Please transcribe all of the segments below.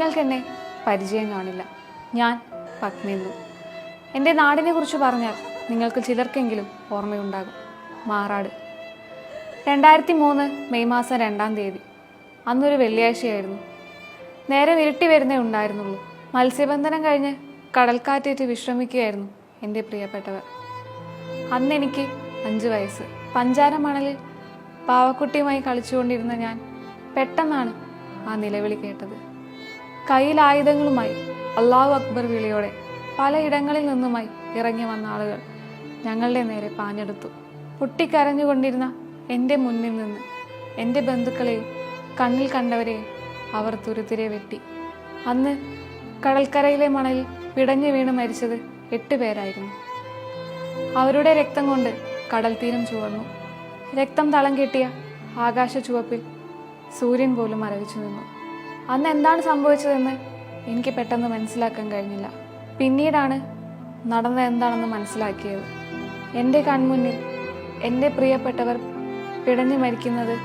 നിങ്ങൾക്കെന്നെ പരിചയം കാണില്ല. ഞാൻ പത്മേന്ദു എന്റെ നാടിനെ കുറിച്ച് പറഞ്ഞാൽ നിങ്ങൾക്ക് ചിലർക്കെങ്കിലും ഓർമ്മയുണ്ടാകും. മാറാട്. രണ്ടായിരത്തി മൂന്ന് മെയ് മാസം രണ്ടാം തീയതി. അന്നൊരു വെള്ളിയാഴ്ചയായിരുന്നു. നേരെ ഇരുട്ടി വരുന്നേ ഉണ്ടായിരുന്നുള്ളൂ. മത്സ്യബന്ധനം കഴിഞ്ഞ് കടൽക്കാറ്റേറ്റ് വിശ്രമിക്കുകയായിരുന്നു എന്റെ പ്രിയപ്പെട്ടവർ. അന്ന് എനിക്ക് അഞ്ച് വയസ്സ്. പഞ്ചാര മണലിൽ പാവക്കുട്ടിയുമായി കളിച്ചുകൊണ്ടിരുന്ന ഞാൻ പെട്ടെന്നാണ് ആ നിലവിളി കേട്ടത്. കയ്യിൽ ആയുധങ്ങളുമായി അള്ളാഹു അക്ബർ വിളിയോടെ പലയിടങ്ങളിൽ നിന്നുമായി ഇറങ്ങി വന്ന ആളുകൾ ഞങ്ങളുടെ നേരെ പാഞ്ഞെടുത്തു. പൊട്ടിക്കരഞ്ഞുകൊണ്ടിരുന്ന എന്റെ മുന്നിൽ നിന്ന് എന്റെ ബന്ധുക്കളെയും കണ്ണിൽ കണ്ടവരെയും അവർ തുരുത്തിരെ വെട്ടി. അന്ന് കടൽക്കരയിലെ മണലിൽ പിടഞ്ഞു വീണ് മരിച്ചത് എട്ട് പേരായിരുന്നു. അവരുടെ രക്തം കൊണ്ട് കടൽ തീരം ചുവന്നു. രക്തം തളം കെട്ടിയ ആകാശ ചുവപ്പിൽ സൂര്യൻ പോലും മരവിച്ചു നിന്നു. അന്ന് എന്താണ് സംഭവിച്ചതെന്ന് എനിക്ക് പെട്ടെന്ന് മനസ്സിലാക്കാൻ കഴിഞ്ഞില്ല. പിന്നീടാണ് നടന്നത് എന്താണെന്ന് മനസ്സിലാക്കിയത്. എന്റെ കൺമുന്നിൽ എന്റെ പ്രിയപ്പെട്ടവർ പിടഞ്ഞു മരിക്കുന്നത്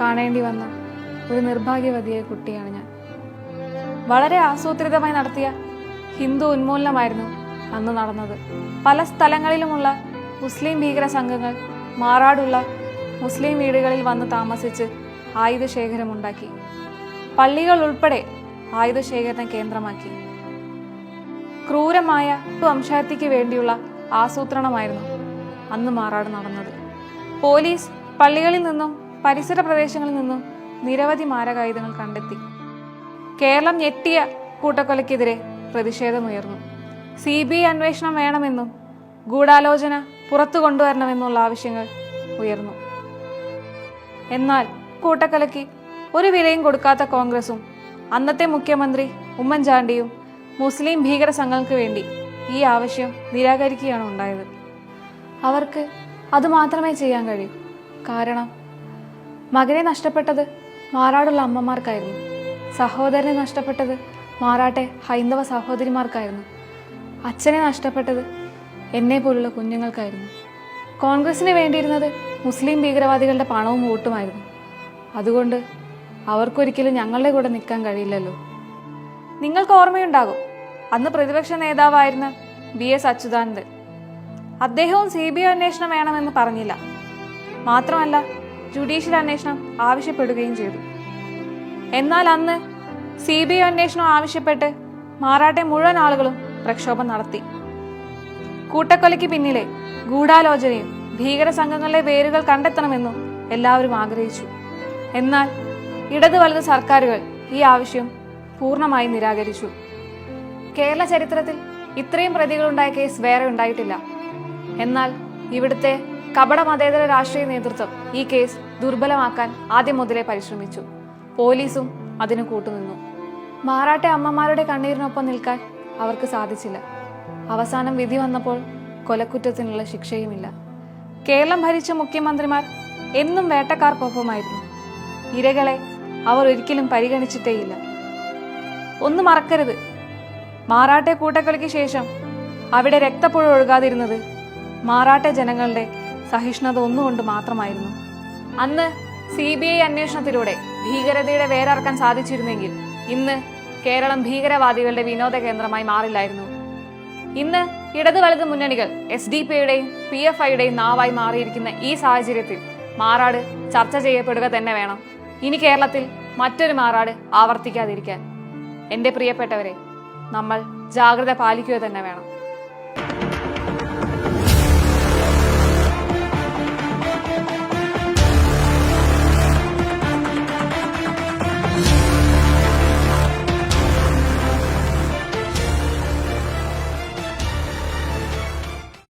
കാണേണ്ടി വന്ന ഒരു നിർഭാഗ്യവതിയായ കുട്ടിയാണ് ഞാൻ. വളരെ ആസൂത്രിതമായി നടത്തിയ ഹിന്ദു ഉന്മൂലനമായിരുന്നു അന്ന് നടന്നത്. പല സ്ഥലങ്ങളിലുമുള്ള മുസ്ലിം ഭീകര സംഘങ്ങൾ മാറാടുള്ള മുസ്ലിം വീടുകളിൽ വന്ന് താമസിച്ച് ആയുധശേഖരമുണ്ടാക്കി. പള്ളികൾ ഉൾപ്പെടെ ആയുധ ശേഖരണ കേന്ദ്രമാക്കി. ക്രൂരമായ വംശഹത്യക്ക് വേണ്ടിയുള്ള ആസൂത്രണമായിരുന്നു അന്ന് മാറാട് നടന്നത്. പോലീസ് പള്ളികളിൽ നിന്നും പരിസര പ്രദേശങ്ങളിൽ നിന്നും നിരവധി മാരകായുധങ്ങൾ കണ്ടെത്തി. കേരളം ഞെട്ടിയ കൂട്ടക്കൊലയ്ക്കെതിരെ പ്രതിഷേധമുയർന്നു. സി ബി അന്വേഷണം വേണമെന്നും ഗൂഢാലോചന പുറത്തു കൊണ്ടുവരണമെന്നുള്ള ആവശ്യങ്ങൾ ഉയർന്നു. എന്നാൽ കൂട്ടക്കൊലയ്ക്ക് ഒരു വിലയും കൊടുക്കാത്ത കോൺഗ്രസും അന്നത്തെ മുഖ്യമന്ത്രി ഉമ്മൻചാണ്ടിയും മുസ്ലിം ഭീകര സംഘങ്ങൾക്ക് വേണ്ടി ഈ ആവശ്യം നിരാകരിക്കുകയാണ് ഉണ്ടായത്. അവർക്ക് അത് മാത്രമേ ചെയ്യാൻ കഴിയൂ. കാരണം മകനെ നഷ്ടപ്പെട്ടത് മാറാടുള്ള അമ്മമാർക്കായിരുന്നു. സഹോദരനെ നഷ്ടപ്പെട്ടത് മാറാട്ടെ ഹൈന്ദവ സഹോദരിമാർക്കായിരുന്നു. അച്ഛനെ നഷ്ടപ്പെട്ടത് എന്നെ പോലുള്ള കുഞ്ഞുങ്ങൾക്കായിരുന്നു. കോൺഗ്രസിന് വേണ്ടിയിരുന്നത് മുസ്ലിം ഭീകരവാദികളുടെ പണവും വോട്ടുമായിരുന്നു. അതുകൊണ്ട് അവർക്കൊരിക്കലും ഞങ്ങളുടെ കൂടെ നിൽക്കാൻ കഴിയില്ലല്ലോ. നിങ്ങൾക്ക് ഓർമ്മയുണ്ടാകും. അന്ന് പ്രതിപക്ഷ നേതാവായിരുന്ന വി എസ് അച്യുതാനന്ദൻ. അദ്ദേഹവും സി ബി ഐ അന്വേഷണം വേണമെന്ന് പറഞ്ഞില്ല. മാത്രമല്ല ജുഡീഷ്യൽ അന്വേഷണം ആവശ്യപ്പെടുകയും ചെയ്തു. എന്നാൽ അന്ന് സി ബി ഐ അന്വേഷണം ആവശ്യപ്പെട്ട് മാറാട്ടെ മുഴുവൻ ആളുകളും പ്രക്ഷോഭം നടത്തി. കൂട്ടക്കൊലയ്ക്ക് പിന്നിലെ ഗൂഢാലോചനയും ഭീകര സംഘങ്ങളുടെ വേരുകൾ കണ്ടെത്തണമെന്നും എല്ലാവരും ആഗ്രഹിച്ചു. എന്നാൽ ഇടത് വലത് സർക്കാരുകൾ ഈ ആവശ്യം പൂർണമായി നിരാകരിച്ചു. കേരള ചരിത്രത്തിൽ ഇത്രയും പ്രതികളുണ്ടായ കേസ് വേറെ ഉണ്ടായിട്ടില്ല. എന്നാൽ ഇവിടുത്തെ കപട മതേതര രാഷ്ട്രീയ നേതൃത്വം ഈ കേസ് ദുർബലമാക്കാൻ ആദ്യം മുതലേ പരിശ്രമിച്ചു. പോലീസും അതിന് കൂട്ടുനിന്നു. മാറാട്ടെ അമ്മമാരുടെ കണ്ണീരിനൊപ്പം നിൽക്കാൻ അവർക്ക് സാധിച്ചില്ല. അവസാനം വിധി വന്നപ്പോൾ കൊലക്കുറ്റത്തിനുള്ള ശിക്ഷയുമില്ല. കേരളം ഭരിച്ച മുഖ്യമന്ത്രിമാർ എന്നും വേട്ടക്കാർക്കൊപ്പമായിരുന്നു. ഇരകളെ അവർ ഒരിക്കലും പരിഗണിച്ചിട്ടേയില്ല ഒന്ന് മറക്കരുത്. മാറാട്ടെ കൂട്ടക്കൊലയ്ക്ക് ശേഷം അവിടെ രക്തപ്പുഴ ഒഴുകാതിരുന്നത് മാറാട്ടെ ജനങ്ങളുടെ സഹിഷ്ണുത ഒന്നുകൊണ്ട് മാത്രമായിരുന്നു. അന്ന് സി ബി ഐ അന്വേഷണത്തിലൂടെ ഭീകരതയുടെ വേരറക്കാൻ സാധിച്ചിരുന്നെങ്കിൽ ഇന്ന് കേരളം ഭീകരവാദികളുടെ വിനോദ കേന്ദ്രമായി മാറില്ലായിരുന്നു. ഇന്ന് ഇടത് വലത് മുന്നണികൾ എസ് ഡി പി യുടെയും പി എഫ് ഐയുടെയും നാവായി മാറിയിരിക്കുന്ന ഈ സാഹചര്യത്തിൽ മാറാട് ചർച്ച ചെയ്യപ്പെടുക തന്നെ വേണം. ഇനി കേരളത്തിൽ മറ്റൊരു മാറാട് ആവർത്തിക്കാതിരിക്കാൻ. എന്റെ പ്രിയപ്പെട്ടവരെ നമ്മൾ ജാഗ്രത പാലിക്കുക തന്നെ വേണം.